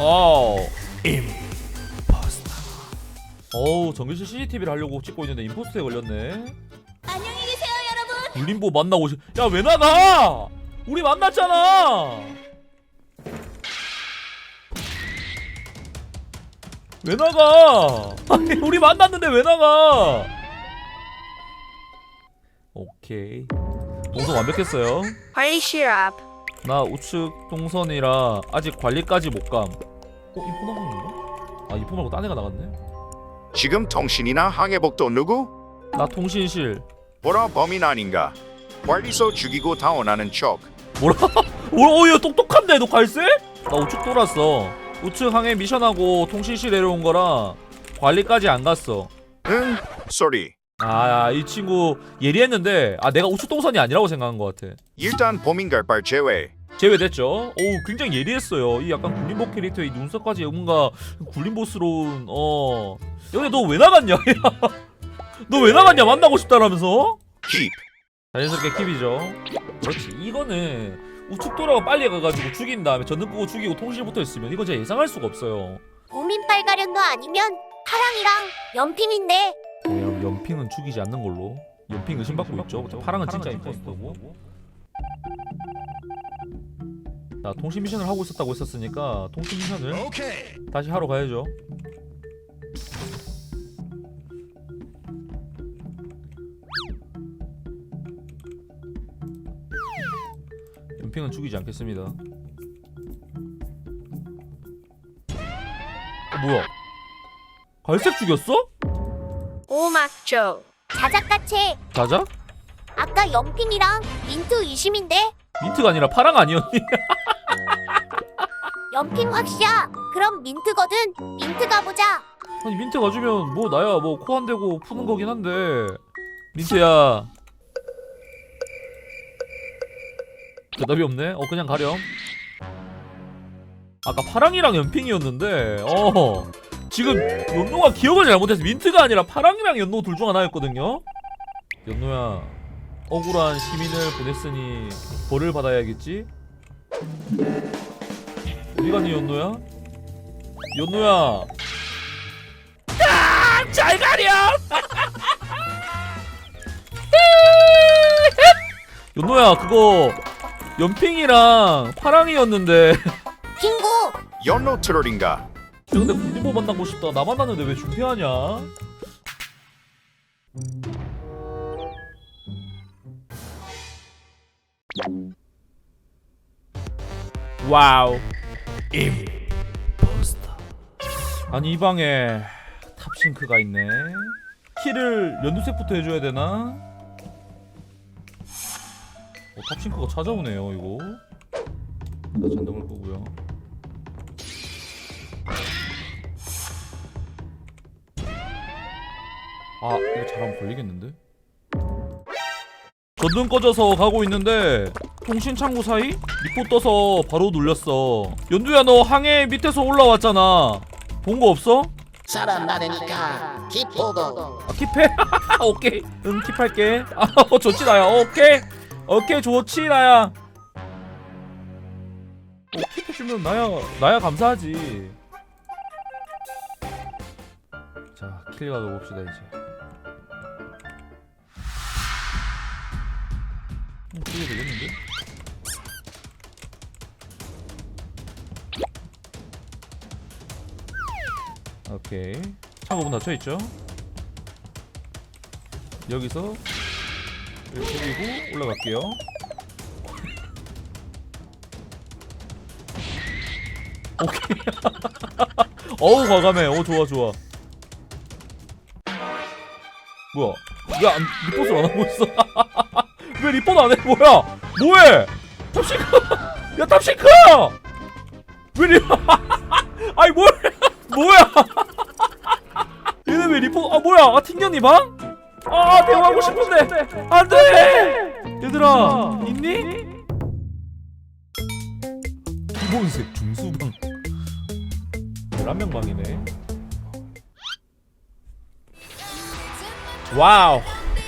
어. 임포스터. 어우 정규실 CCTV를 하려고 찍고 있는데 임포스터에 걸렸네. 안녕히 계세요, 여러분. 굴림보 만나고 싶. 야왜 나가? 우리 만났잖아. 왜 나가? 아니 우리 만났는데 왜 나가? 오케이. 동선 완벽했어요. 시랍. 나 우측 동선이라 아직 관리까지 못 감. 어 인포 나간 건가? 아 인포 말고 딴 애가 나갔네. 지금 통신이나 항해복도 누구? 나 통신실. 보라 범인 아닌가? 관리소 죽이고 다 원하는 척. 뭐라? 어, 어, 야 똑똑한데 너 갈색? 나 우측 돌았어. 우측 항해 미션하고 통신실 내려온 거라 관리까지 안 갔어. 응? 쏘리. 아, 이 친구 예리했는데 아 내가 우측 동선이 아니라고 생각한 것 같아. 일단 범인 갈발 제외. 제외됐죠. 오, 굉장히 예리했어요. 이 약간 굴림보 캐릭터의 눈썹까지 뭔가 굴림보스러운 어. 야, 근데 너 왜 나갔냐? 너 왜 나갔냐? 만나고 싶다라면서? 킵. 자연스럽게 킵이죠. 그렇지. 이거는 우측 돌아가 빨리 가가지고 죽인 다음에 전등 끄고 죽이고 통실 붙어 있으면 이거 진짜 예상할 수가 없어요. 고민 빨 가련도 아니면 파랑이랑 연핑인데 연핑은 죽이지 않는 걸로. 연핑 의심받고 있죠. 파랑은 진짜 임포스터고. 자 통신 미션을 하고 있었다고 했었으니까 통신 미션을 다시 하러 가야죠. 연핑은 죽이지 않겠습니다. 어, 뭐야? 갈색 죽였어? 오막조. 자작가채 자작? 아까 연핑이랑 민트 의심인데 민트가 아니라 파랑 아니었니? 연핑 확시야. 그럼 민트거든. 민트 가보자. 아니 민트 가주면 뭐 나야 뭐 코 안 대고 푸는 거긴 한데. 민트야. 대답이 없네? 어 그냥 가렴. 아까 파랑이랑 연핑이었는데 어. 지금 연노가 기억을 잘못해서 민트가 아니라 파랑이랑 연노 둘 중 하나였거든요? 연노야 억울한 시민을 보냈으니 벌을 받아야겠지 어디 갔니 연노야 연노야 잘 가렴. 연노야 그거 연핑이랑 파랑이었는데 핑구. 연노 트롤인가? 근데 군림보 만나고 싶다 나 만났는데 왜 중퇴하냐 와우 임포스터 아니 이 방에 탑싱크가 있네 키를 연두색부터 해줘야 되나? 어, 탑싱크가 찾아오네요 이거 자 전등을 끄고요 아 이거 잘하면 걸리겠는데? 전등 꺼져서 가고 있는데 통신 창구 사이? 리포 떠서 바로 눌렸어. 연두야 너 항해 밑에서 올라왔잖아. 본 거 없어? 사람 많으니까 기포도. 아 킵해? 오케이. 응 킵할게. 아 어, 좋지 나야. 오케이. 오케이 좋지 나야. 어, 킵해주면 나야 나야 감사하지. 자 킬각을 봅시다 이제. 음, 킬이 되겠는데? 오케이 창고문 닫혀 있죠? 여기서 이렇게 그리고 올라갈게요. 오케이. 어우 과감해. 어 좋아 좋아. 뭐야? 야 안- 리포트 안 하고 있어. 왜 리포트 안 해? 뭐야? 뭐해? 탑싱크. 야 탑싱크. 왜 리? 아니 뭘? 뭐야? 리포트? 아 뭐야? 아 튕겼니 방? 아 대화하고 싶은데 안돼 얘들아 있니? 기본색 중수방 11명 방이네 와우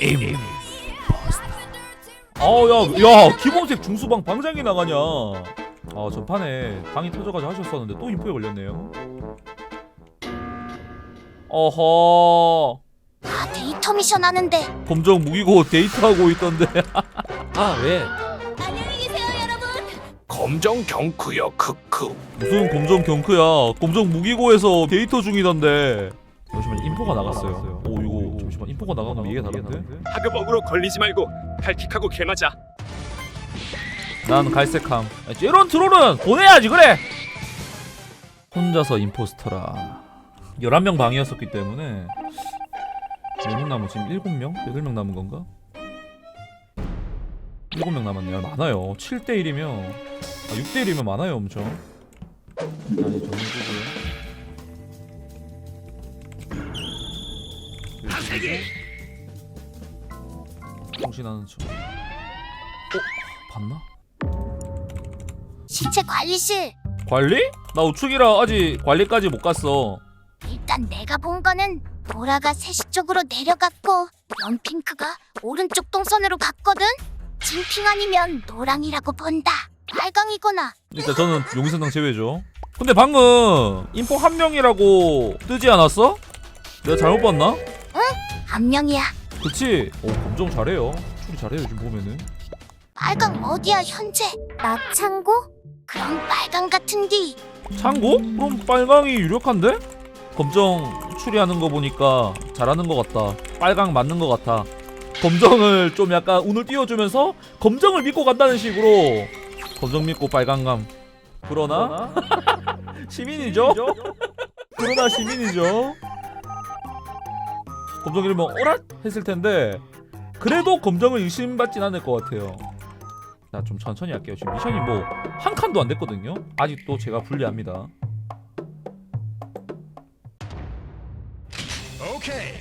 임 어야야 기본색 중수방 방장이 나가냐 아 전판에 방이 터져가지고 하셨었는데 또 인포에 걸렸네요 어허. 아 데이터 미션 하는데. 검정 무기고 데이트하고 있던데. 아 왜? 안녕히 계세요 여러분. 검정 경쿠여 크크. 무슨 검정 경크야. 검정 무기고에서 데이터 중이던데. 잠시만 인포가 나갔어요. 오 이거 잠시만 인포가 나간 거면 얘기가 다른데? 하급업으로 걸리지 말고 칼킥하고 개맞아. 난 갈색함. 아, 이런 트롤은 보내야지 그래! 혼자서 임포스터라 11명 방이었었기 때문에 몇명 남은 지금 7명? 8명 남은 건가? 7명 남았네요 많아요 7대1이면 아 6대1이면 많아요 엄청 아니 정리고고요 정신하는 척 어? 봤나? 시체 관리실 관리? 나 우측이라 아직 관리까지 못 갔어. 일단 내가 본 거는 보라가 세시 쪽으로 내려갔고 연핑크가 오른쪽 동선으로 갔거든 진핑 아니면 노랑이라고 본다 빨강이거나 일단 저는 용선당 제외죠. 근데 방금 인포 한 명이라고 뜨지 않았어? 내가 잘못 봤나? 한 명이야 그치? 오 검정 잘해요. 추리 잘해요 요즘 보면은. 빨강 어디야 현재 나 창고? 그럼 빨강 같은디 창고? 그럼 빨강이 유력한데? 검정 추리하는 거 보니까 잘하는 것 같다. 빨강 맞는 것 같아. 검정을 좀 약간 운을 띄워주면서 검정을 믿고 간다는 식으로 검정 믿고 빨강 감. 그러나 시민이죠? 그러나 시민이죠. 검정 이러면 오랏 했을 텐데 그래도 검정을 의심받진 않을 것 같아요. 자 좀 천천히 할게요. 지금 미션이 뭐 한 칸도 안 됐거든요. 아직도 제가 불리합니다. 오케이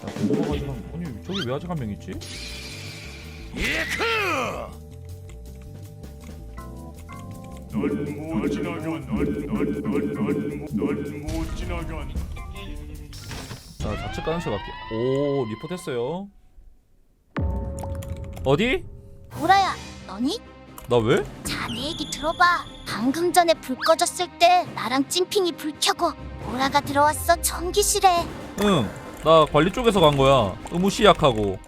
자, 궁금하지만 아니 저기 왜 아직 한 명 있지? 넌못 지나가 넌넌넌넌넌못 지나가 자 좌측 가는 척 할게요. 오 리포트 했어요. 어디? 보라야 너니? 나 왜? 자네 얘기 들어봐 방금 전에 불 꺼졌을 때 나랑 찐핑이 불 켜고 보라가 들어왔어 전기실에 응. 나 관리 쪽에서 간 거야. 의무 시 약하고.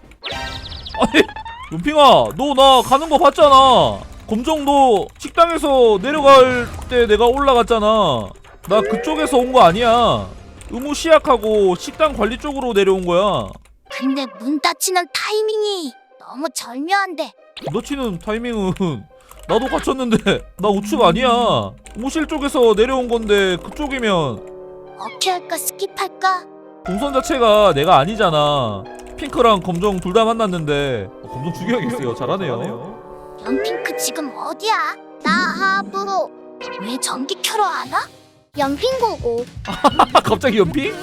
아니 윤핑아 너 나 가는 거 봤잖아. 검정도 식당에서 내려갈 때 내가 올라갔잖아. 나 그쪽에서 온 거 아니야. 의무 시약하고 식당 관리 쪽으로 내려온 거야. 근데 문 닫히는 타이밍이 너무 절묘한데 놓치는 타이밍은 나도 갇혔는데 나 우측 아니야. 의무실 쪽에서 내려온 건데 그쪽이면 어떻게 할까 스킵할까? 동선 자체가 내가 아니잖아. 핑크랑 검정 둘 다 만났는데 어, 검정 죽여야겠어요. 잘하네요. 연핑크 지금 어디야? 나 하부 왜 전기 켜러 안 와? 연핑 고고 아, 갑자기 연핑?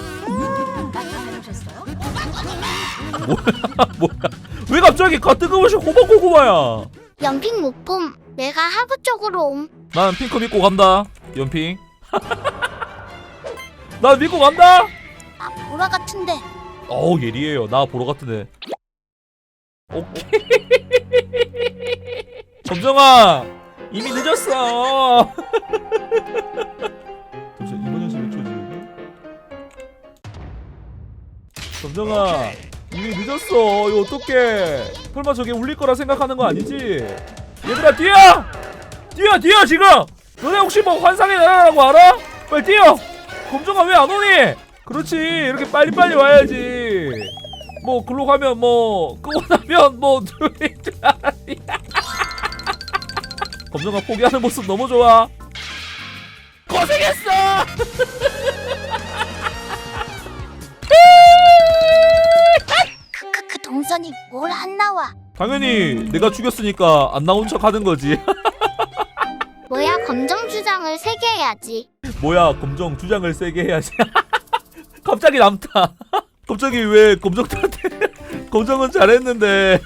뭐야 뭐야? 왜 갑자기 가뜨거우시 호박고구마야? 연핑 못봄 내가 하부 쪽으로 옴 난 핑크 믿고 간다. 연핑. 난 믿고 간다. 나 보라 같은데 어우 예리해요. 나 보러 갔던데. 오케이. 점정아 이미 늦었어. 몇 초지? 점정아 이 미 늦었어. 이거 어떡해? 설마 저게 울릴 거라 생각하는 거 아니지? 얘들아 뛰어! 뛰어 뛰어 지금! 너네 혹시 뭐 환상의 나라라고 알아? 빨리 뛰어! 검정아 왜 안 오니? 그렇지 이렇게 빨리빨리 와야지 뭐 글로 가면 뭐 끄고 나면 뭐 검정아 포기하는 모습 너무 좋아 고생했어 동선이 뭘안 나와. 당연히 내가 죽였으니까 안 나온 척 하는 거지. 뭐야 검정 주장을 세개 해야지. 뭐야 검정 주장을 세게 해야지. 갑자기 남타. 갑자기 왜 검정한테 검정은 잘했는데